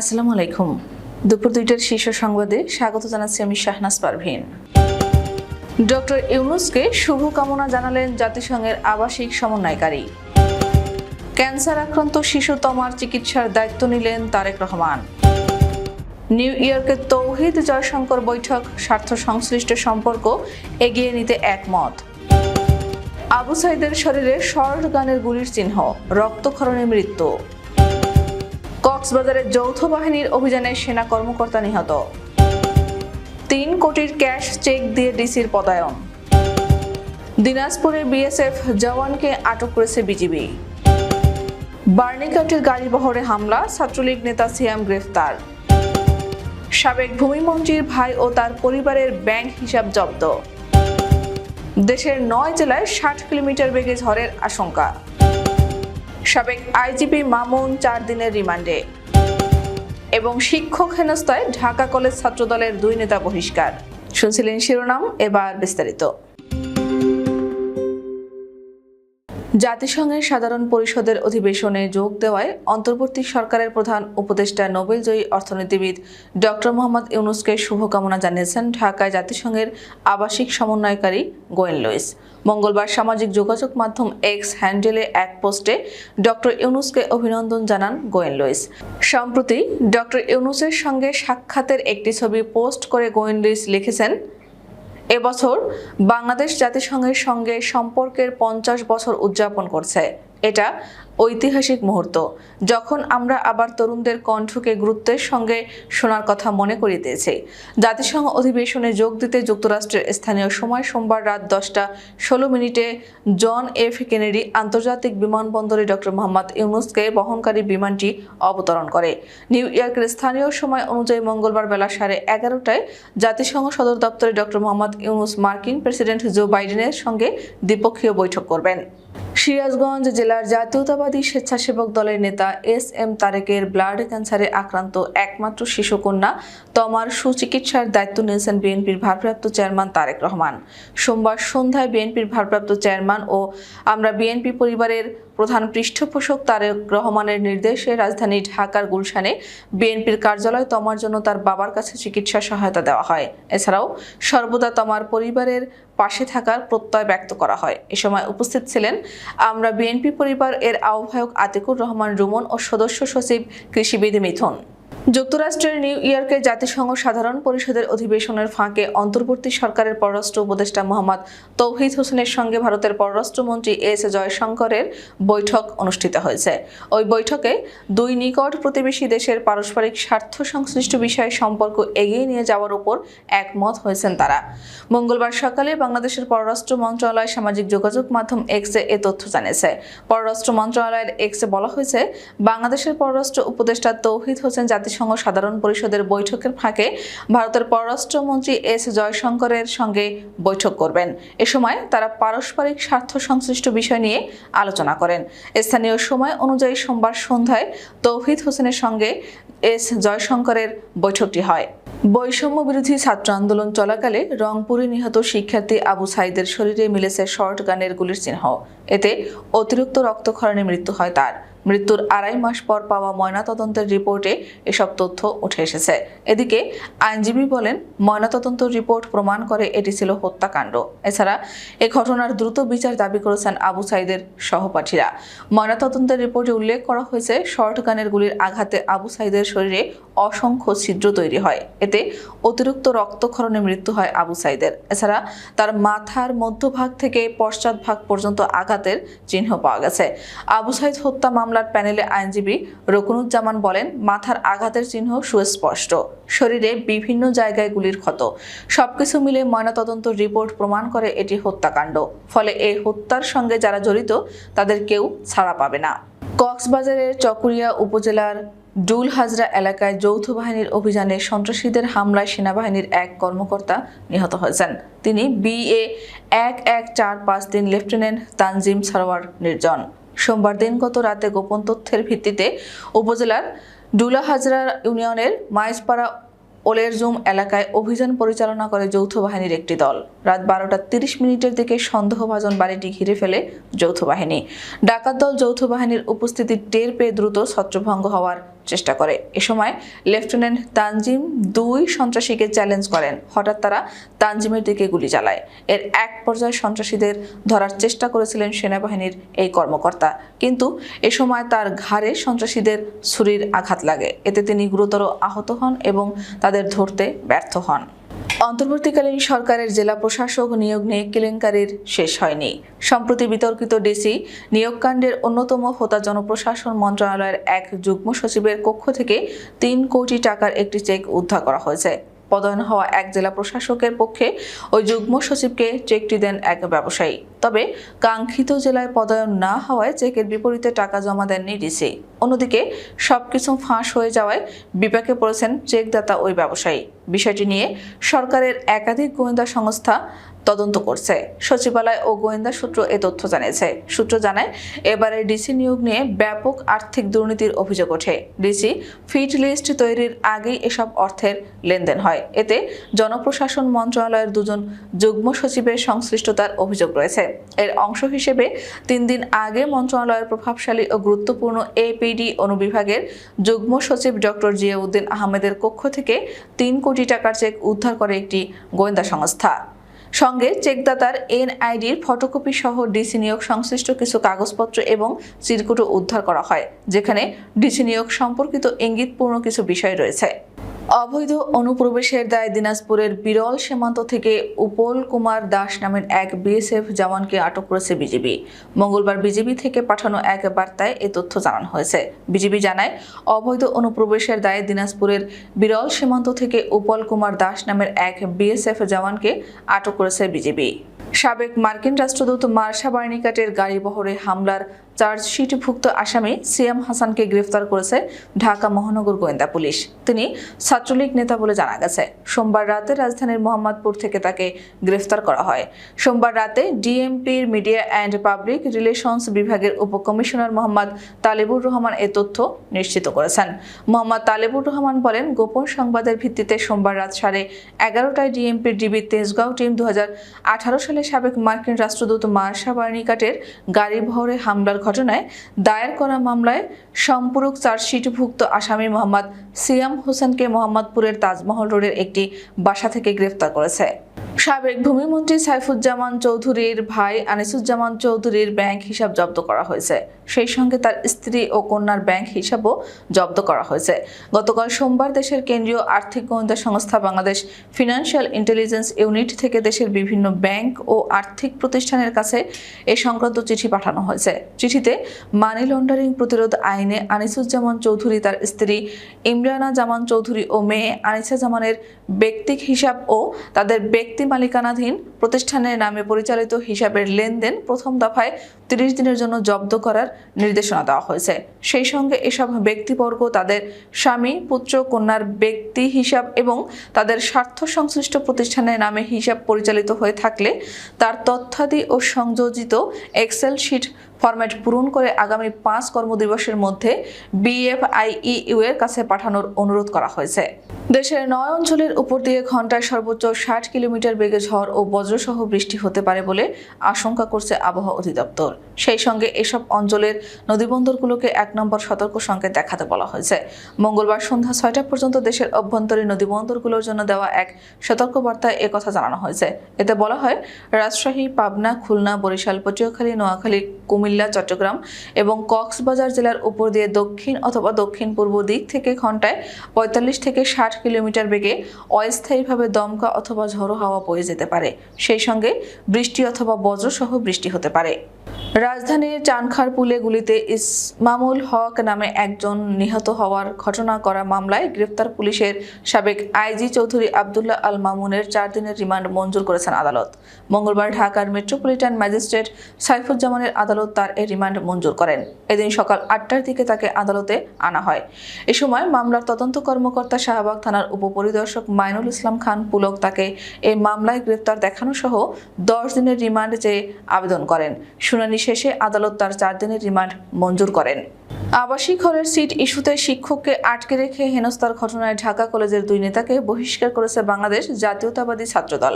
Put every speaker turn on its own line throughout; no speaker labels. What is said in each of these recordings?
আসসালামু আলাইকুম। দুপুর দুইটার শীর্ষ সংবাদে স্বাগত জানাচ্ছি আমি শাহনাজ পারভিন। ডক্টর ইউনুসকে শুভকামনা জানালেন জাতিসংঘের আবাসিক সমন্বয়কারী। ক্যান্সার আক্রান্ত শিশু তমার চিকিৎসার দায়িত্ব নিলেন তারেক রহমান। নিউ ইয়র্কের তৌহিদ জয়শঙ্কর বৈঠক স্বার্থ সংশ্লিষ্ট সম্পর্ক এগিয়ে নিতে একমত। আবু সাইদের শরীরে শর্ট গানের গুলির চিহ্ন, রক্তক্ষরণে মৃত্যু। কক্সবাজারে যৌথ বাহিনীর অভিযানে সেনা কর্মকর্তা নিহত। তিন কোটির ক্যাশ চেক দিয়ে ডিসির পদায়ন। দিনাজপুরে বিএসএফ জওয়ানকে আটক করেছে বিজিবি। বার্নিকাটের গাড়ি বহরে হামলা, ছাত্রলীগ নেতা সিয়াম গ্রেফতার। সাবেক ভূমিমন্ত্রীর ভাই ও তার পরিবারের ব্যাংক হিসাব জব্দ। দেশের নয় জেলায় ষাট কিলোমিটার বেগে ঝড়ের আশঙ্কা। সাবেক আইজিপি মামুন চার দিনের রিমান্ডে। এবং শিক্ষক হেনস্থায় ঢাকা কলেজ ছাত্রদলের দুই নেতা বহিষ্কার। শুনছিলেন শিরোনাম, এবার বিস্তারিত। জাতিসংঘের সাধারণ পরিষদের অধিবেশনে যোগ দেওয়ায় অন্তর্বর্তী সরকারের প্রধান উপদেষ্টা নোবেলজয়ী অর্থনীতিবিদ ডক্টর মোহাম্মদ ইউনুসকে শুভকামনা জানিয়েছেন ঢাকায় জাতিসংঘের আবাসিক সমন্বয়কারী গোয়েন লুইস। মঙ্গলবার সামাজিক যোগাযোগ মাধ্যম এক্স হ্যান্ডেলে এক পোস্টে ডক্টর ইউনুসকে অভিনন্দন জানান গোয়েন লুইস। সম্প্রতি ডক্টর ইউনুসের সঙ্গে সাক্ষাতের একটি ছবি পোস্ট করে গোয়েন লুইস লিখেছেন এবছর বাংলাদেশ জাতিসংঘের সঙ্গে সম্পর্কের পঞ্চাশ বছর উদযাপন করছে। এটা ঐতিহাসিক মুহূর্ত, যখন আমরা আবার তরুণদের কণ্ঠকে গুরুত্বের সঙ্গে শোনার কথা মনে করিয়ে দিয়েছি। জাতিসংঘ অধিবেশনে যোগ দিতে যুক্তরাষ্ট্রের স্থানীয় সময় সোমবার রাত দশটা ষোলো মিনিটে জন এফ কেনেডি আন্তর্জাতিক বিমানবন্দরে ডক্টর মোহাম্মদ ইউনুসকে বহনকারী বিমানটি অবতরণ করে। নিউ ইয়র্কের স্থানীয় সময় অনুযায়ী মঙ্গলবার বেলা সাড়ে এগারোটায় জাতিসংঘ সদর দপ্তরে ডক্টর মোহাম্মদ ইউনুস মার্কিন প্রেসিডেন্ট জো বাইডেনের সঙ্গে দ্বিপক্ষীয় বৈঠক করবেন। সিরাজগঞ্জ জেলার জাতীয়তাবাদী স্বেচ্ছাসেবক দলের নেতা এস এম তারেকের ব্লাড ক্যান্সারে আক্রান্ত একমাত্র শিশুকন্যা তমার সুচিকিৎসার দায়িত্ব নিয়েছেন বিএনপির ভারপ্রাপ্ত চেয়ারম্যান তারেক রহমান। সোমবার সন্ধ্যায় বিএনপির ভারপ্রাপ্ত চেয়ারম্যান ও আমরা বিএনপি পরিবারের প্রধান পৃষ্ঠপোষক তারেক রহমানের নির্দেশে রাজধানী ঢাকার গুলশানে বিএনপির কার্যালয় তমার জন্য তার বাবার কাছে চিকিৎসা সহায়তা দেওয়া হয়। এছাড়াও সর্বদা তমার পরিবারের পাশে থাকার প্রত্যয় ব্যক্ত করা হয়। এ সময় উপস্থিত ছিলেন আমরা বিএনপি পরিবার এর আহ্বায়ক আতিকুর রহমান রুমন ও সদস্য সচিব কৃষিবিদ মিথুন। যুক্তরাষ্ট্রের নিউ ইয়র্কে জাতিসংঘ সাধারণ পরিষদের অধিবেশনের ফাঁকে অন্তর্বর্তী সরকারের পররাষ্ট্র উপদেষ্টা মোহাম্মদ তৌহিদ হোসেনের সঙ্গে ভারতের পররাষ্ট্রমন্ত্রী এস জয়শঙ্করের বৈঠক অনুষ্ঠিত হয়েছে। ওই বৈঠকে দুই নিকট প্রতিবেশী দেশের পারস্পরিক স্বার্থ সংশ্লিষ্ট বিষয়ে সম্পর্ক এগিয়ে নিয়ে যাওয়ার উপর একমত হয়েছেন তারা। মঙ্গলবার সকালে বাংলাদেশের পররাষ্ট্র মন্ত্রণালয় সামাজিক যোগাযোগ মাধ্যম এক্সে এ তথ্য জানিয়েছে। পররাষ্ট্র মন্ত্রণালয়ের এক্সে বলা হয়েছে, বাংলাদেশের পররাষ্ট্র উপদেষ্টা তৌহিদ হোসেন জাতিসংঘ সাধারণ পরিষদের বৈঠকের ফাঁকে ভারতের পররাষ্ট্রমন্ত্রী এস জয়শঙ্করের সঙ্গে বৈঠক করবেন। এ সময় তারা পারস্পরিক স্বার্থ সংশ্লিষ্ট বিষয় নিয়ে আলোচনা করেন। স্থানীয় সময় অনুযায়ী সোমবার সন্ধ্যায় তৌহিদ হোসেনের সঙ্গে এস জয়শঙ্করের বৈঠকটি হয়। বৈষম্য বিরোধী ছাত্র আন্দোলন চলাকালে রংপুরে নিহত শিক্ষার্থী আবু সাইদের শরীরে মিলেছে শর্ট গানের গুলির চিহ্ন। এতে অতিরিক্ত রক্তক্ষরণে মৃত্যু হয় তার। মৃত্যুর আড়াই মাস পর পাওয়া ময়নাতদন্তের রিপোর্টে এসব তথ্য উঠে এসেছে। এদিকে আইনজীবী বলেন, ময়নাতদন্ত রিপোর্ট প্রমাণ করে এটি ছিল হত্যাকাণ্ড। এছাড়া এ ঘটনার দ্রুত বিচার দাবি করেছেন আবু সাইদের সহপাঠীরা। ময়নাতদন্তের রিপোর্টে উল্লেখ করা হয়েছে, শর্ট গানের গুলির আঘাতে আবু সাইদের শরীরে অসংখ্য ছিদ্র তৈরি হয়। এতে অতিরিক্ত রক্তক্ষরণে মৃত্যু হয় আবু সাইদের। এছাড়া তার মাথার মধ্যভাগ থেকে পশ্চাৎ ভাগ পর্যন্ত আঘাতের চিহ্ন পাওয়া গেছে। আবু সাইদ হত্যা মামলার প্যানেলে আইনজীবী রকুনুজ্জামান বলেন, মাথার আঘাতের চিহ্ন সুস্পষ্ট। শরীরে বিভিন্ন জায়গায় গুলির ক্ষত। সবকিছু মিলে ময়নাতদন্ত রিপোর্ট প্রমাণ করে এটি হত্যাকাণ্ড। ফলে এই হত্যার সঙ্গে যারা জড়িত, তাদের কেউ ছাড়া পাবে না। কক্সবাজারের চকুরিয়া উপজেলার ডুল হাজরা এলাকায় যৌথ বাহিনীর অভিযানে সন্ত্রাসীদের হামলায় সেনাবাহিনীর এক কর্মকর্তা নিহত হয়েছেন। তিনি বিএ এক এক চার পাঁচ তিন লেফটেন্যান্ট তানজিম সারোয়ার নির্জন। সোমবার দিনগত রাতে গোপন তথ্যের ভিত্তিতে উপজেলার ডুলাহাজরা ইউনিয়নের মাইজপাড়া ওলেরজুম এলাকায় অভিযান পরিচালনা করে যৌথ বাহিনীর একটি দল। রাত বারোটা তিরিশ মিনিটের দিকে সন্দেহভাজন বাড়িটি ঘিরে ফেলে যৌথ বাহিনী। ডাকাত দল যৌথ বাহিনীর উপস্থিতি টের পেয়ে দ্রুত ছত্রভঙ্গ হওয়ার চেষ্টা করে। এ সময় লেফটেন্যান্ট তানজিম দুই সন্ত্রাসীকে চ্যালেঞ্জ করেন। হঠাৎ তারা তানজিমের দিকে গুলি চালায়। এর এক পর্যায়ে সন্ত্রাসীদের ধরার চেষ্টা করেছিলেন সেনাবাহিনীর এই কর্মকর্তা। কিন্তু এ সময় তার ঘাড়ে সন্ত্রাসীদের ছুরির আঘাত লাগে। এতে তিনি গুরুতর আহত হন এবং তাদের ধরতে ব্যর্থ হন। অন্তর্বর্তীকালীন সরকারের জেলা প্রশাসক নিয়োগ নিয়ে কেলেঙ্কারির শেষ হয়নি। সম্প্রতি বিতর্কিত ডিসি নিয়োগকাণ্ডের অন্যতম হোতা জনপ্রশাসন মন্ত্রণালয়ের এক যুগ্ম সচিবের কক্ষ থেকে তিন কোটি টাকার একটি চেক উদ্ধার করা হয়েছে। পদায়ন হওয়া এক জেলা প্রশাসকের পক্ষে ওই যুগ্ম সচিবকে চেকটি দেন এক ব্যবসায়ী। তবে কাঙ্ক্ষিত জেলায় পদায়ন না হওয়ায় চেকের বিপরীতে টাকা জমা দেননি ডিসি। অন্যদিকে সবকিছু ফাঁস হয়ে যাওয়ায় বিপাকে পড়েছেন চেকদাতা ওই ব্যবসায়ী। বিষয়টি নিয়ে সরকারের একাধিক গোয়েন্দা সংস্থা তদন্ত করছে। সচিবালয় ও গোয়েন্দা সূত্র এ তথ্য জানিয়েছে। সূত্র জানায়, এবারে ডিসি নিয়োগ নিয়ে ব্যাপক আর্থিক দুর্নীতির অভিযোগ ওঠে। ডিসি ফিট লিস্ট তৈরির আগেই এসব অর্থের লেনদেন হয়। এতে জনপ্রশাসন মন্ত্রণালয়ের দুজন যুগ্ম সচিবের সংশ্লিষ্টতার অভিযোগ রয়েছে। এর অংশ হিসেবে তিন দিন আগে মন্ত্রণালয়ের প্রভাবশালী ও গুরুত্বপূর্ণ এপিডি অনুবিভাগের যুগ্ম সচিব ডক্টর জিয়াউদ্দিন আহমেদের কক্ষ থেকে তিন কোটি টাকার চেক উদ্ধার করে একটি গোয়েন্দা সংস্থা। সঙ্গে চেকদাতার এনআইডির ফটোকপি সহ ডিসি নিয়োগ সংশ্লিষ্ট কিছু কাগজপত্র এবং চিরকুটও উদ্ধার করা হয়, যেখানে ডিসি নিয়োগ সম্পর্কিত ইঙ্গিতপূর্ণ কিছু বিষয় রয়েছে। অবৈধ অনুপ্রবেশের দায় দিনাজপুরের বিরল সীমান্ত থেকে উপল কুমার দাস নামের এক বিএসএফ জওয়ানকে আটক করেছে বিজিবি। মঙ্গলবার বিজিবি থেকে পাঠানো এক বার্তায় এ তথ্য জানানো হয়েছে। বিজিবি জানায়, অবৈধ অনুপ্রবেশের দায়ে দিনাজপুরের বিরল সীমান্ত থেকে উপল কুমার দাস নামের এক বিএসএফ জওয়ানকে আটক করেছে বিজিবি। সাবেক মার্কিন রাষ্ট্রদূত মার্শা বার্নিকাটের গাড়ি বহরে হামলার চার্জশিটভুক্ত আসামি সিয়াম হাসানকে গ্রেফতার করেছে ঢাকা মহানগর গোয়েন্দা পুলিশ। তিনি ছাত্রলীগ নেতা বলে জানা গেছে। সোমবার রাতে রাজধানীর মোহাম্মদপুর থেকে তাকে গ্রেফতার করা হয়। সোমবার রাতে ডিএমপির মিডিয়া অ্যান্ড পাবলিক রিলেশনস বিভাগের উপকমিশনার মোহাম্মদ তালেবুর রহমান এ তথ্য নিশ্চিত করেছেন। মোহাম্মদ তালেবুর রহমান বলেন, গোপন সংবাদের ভিত্তিতে সোমবার রাত সাড়ে এগারোটায় ডিএমপির ডিবি তেজগাঁও টিম দু হাজার আঠারো সালে সাবেক মার্কিন রাষ্ট্রদূত মার্শা বার্নিকাটের গাড়ি বহরে হামলার ঘটনায় দায়ের করা মামলায় সম্পূরক চার্জশিটভুক্ত আসামি মোহাম্মদ সিয়াম হোসেনকে মোহাম্মদপুরের তাজমহল রোডের একটি বাসা থেকে গ্রেফতার করেছে। সাবেক ভূমিমন্ত্রী সাইফুজ্জামান চৌধুরীর ভাই আনিসুজ্জামান চৌধুরীর ব্যাংক হিসাব জব্দ করা হয়েছে। সেই সঙ্গে তার স্ত্রী ও কন্যার ব্যাংক হিসাবও জব্দ করা হয়েছে। গতকাল সোমবার দেশের কেন্দ্রীয় আর্থিক গোয়েন্দা সংস্থা বাংলাদেশ ফিনান্সিয়াল ইন্টেলিজেন্স ইউনিট থেকে দেশের বিভিন্ন ব্যাংক ও আর্থিক প্রতিষ্ঠানের কাছে এ সংক্রান্ত চিঠি পাঠানো হয়েছে। চিঠিতে মানি লন্ডারিং প্রতিরোধ আইনে আনিসুজ্জামান চৌধুরী, তার স্ত্রী ইমরানা জামান চৌধুরী ও মেয়ে আনিসা জামানের ব্যক্তিক হিসাব ও তাদের ব্যক্তি মালিকানাধীন প্রতিষ্ঠানের নামে পরিচালিত হিসাবের লেনদেন প্রথম দফায় তিরিশ দিনের জন্য জব্দ করার নির্দেশনা দেওয়া হয়েছে। সেই সঙ্গে এসব ব্যক্তিবর্গ তাদের স্বামী, পুত্র, কন্যার ব্যক্তি হিসাব এবং তাদের স্বার্থ সংশ্লিষ্ট প্রতিষ্ঠানের নামে হিসাব পরিচালিত হয়ে থাকলে তার তথ্যাদি ও সংযোজিত এক্সেল শিট ফরম্যাট পূরণ করে আগামী পাঁচ কর্মদিবসের মধ্যে বিএফআইইউ এর কাছে পাঠানোর অনুরোধ করা হয়েছে। দেশের নয় অঞ্চলের উপর দিয়ে ঘন্টায় সর্বোচ্চ ষাট কিলোমিটার বেগে ঝড় ও বজ্রসহ বৃষ্টি হতে পারে বলে আশঙ্কা করছে আবহাওয়া অধিদপ্তর। সেই সঙ্গে এসব অঞ্চলের নদীবন্দরগুলোকে এক নম্বর সতর্ক সংকেত দেখাতে বলা হয়েছে। মঙ্গলবার সন্ধ্যা ছয়টা পর্যন্ত দেশের অভ্যন্তরীণ নদীবন্দরগুলোর জন্য দেওয়া এক সতর্কবার্তায় একথা জানানো হয়েছে। এতে বলা হয়, রাজশাহী, পাবনা, খুলনা, বরিশাল, পটুয়াখালী, নোয়াখালী, কুমিল্লা চট্টগ্রাম এবং কক্সবাজার জেলার উপর দিয়ে দক্ষিণ অথবা দক্ষিণ পূর্ব দিক থেকে ঘন্টায় পঁয়তাল্লিশ থেকে ষাট কিলোমিটার বেগে অস্থায়ীভাবে দমকা অথবা ঝড়ো হাওয়া বয়ে যেতে পারে। সেই সঙ্গে বৃষ্টি অথবা বজ্রসহ বৃষ্টি হতে পারে। রাজধানীর চানখারপুলে গুলিতে ইসমামুল হক নামে একজন নিহত হওয়ার ঘটনা করা মামলায় গ্রেফতার পুলিশের সাবেক আইজি চৌধুরী আবদুল্লাহ আল মামুনের চার দিনের রিমান্ড মঞ্জুর করেছেন আদালত। মঙ্গলবার ঢাকার মেট্রোপলিটন ম্যাজিস্ট্রেট সাইফুজ্জামানের আদালত তার এই রিমান্ড মঞ্জুর করেন। এদিন সকাল আটটার দিকে তাকে আদালতে আনা হয়। এ সময় মামলার তদন্ত কর্মকর্তা শাহবাগ থানার উপপরিদর্শক মাইনুল ইসলাম খান পুলক তাকে এই মামলায় গ্রেফতার দেখানো সহ দশ দিনের রিমান্ড চেয়ে আবেদন করেন। শুনানি শেষে আদালত তার চার দিনের রিমান্ড মঞ্জুর করেন। আবাসিক হলের সিট ইস্যুতে শিক্ষককে আটকে রেখে হেনস্থার ঘটনায় ঢাকা কলেজের দুই নেতাকে বহিষ্কার করেছে বাংলাদেশ জাতীয়তাবাদী ছাত্রদল।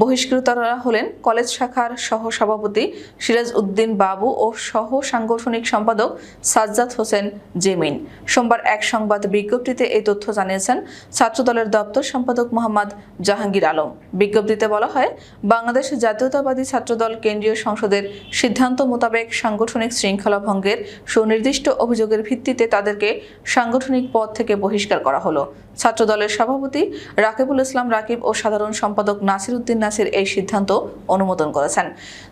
বহিষ্কৃতরা হলেন কলেজ শাখার সহ সভাপতি সিরাজ উদ্দিন বাবু ও সহ সাংগঠনিক সম্পাদক সাজ্জাদ হোসেন জেমিন। সোমবার এক সংবাদ বিজ্ঞপ্তিতে এই তথ্য জানিয়েছেন ছাত্রদলের দপ্তর সম্পাদক মোহাম্মদ জাহাঙ্গীর আলম। বিজ্ঞপ্তিতে বলা হয়, বাংলাদেশ জাতীয়তাবাদী ছাত্রদল কেন্দ্রীয় সংসদের সিদ্ধান্ত মোতাবেক সাংগঠনিক শৃঙ্খলা ভঙ্গের সুনির্দিষ্ট অভিযোগের ভিত্তিতে তাদেরকে সাংগঠনিক পদ থেকে বহিষ্কার করা হলো। ছাত্রদলের সভাপতি রাকিবুল ইসলাম রাকিব ও সাধারণ সম্পাদক নাসির উদ্দিন নাসির এই সিদ্ধান্ত অনুমোদন করেছেন।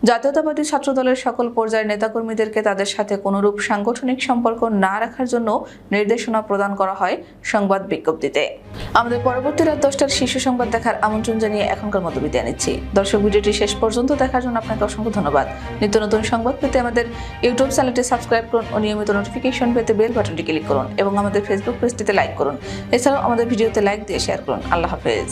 জাতীয়তাবাদী ছাত্রদলের সকল পর্যায়ের নেতাকর্মীদেরকে তাদের সাথে কোনোরূপ সাংগঠনিক সম্পর্ক না রাখার জন্য নির্দেশনা প্রদান করা হয় সংবাদ বিজ্ঞপ্তিতে। আমাদের পরবর্তী রাত দশটার শীর্ষ সংবাদ দেখার আমন্ত্রণ জানিয়ে এখনকার মতো বিদায় নিচ্ছি। দর্শক ভিডিওটি শেষ পর্যন্ত দেখার জন্য আপনাকে অসংখ্য ধন্যবাদ। নিত্য নতুন সংবাদ পেতে আমাদের ইউটিউব চ্যানেলটি সাবস্ক্রাইব করুন ও নিয়মিত নোটিফিকেশন পেতে বেল বাটনটি ক্লিক করুন এবং আমাদের ফেসবুক পেজটিতে লাইক করুন। এছাড়াও আমাদের ভিডিওতে লাইক দিয়ে শেয়ার করুন। আল্লাহ হাফেজ।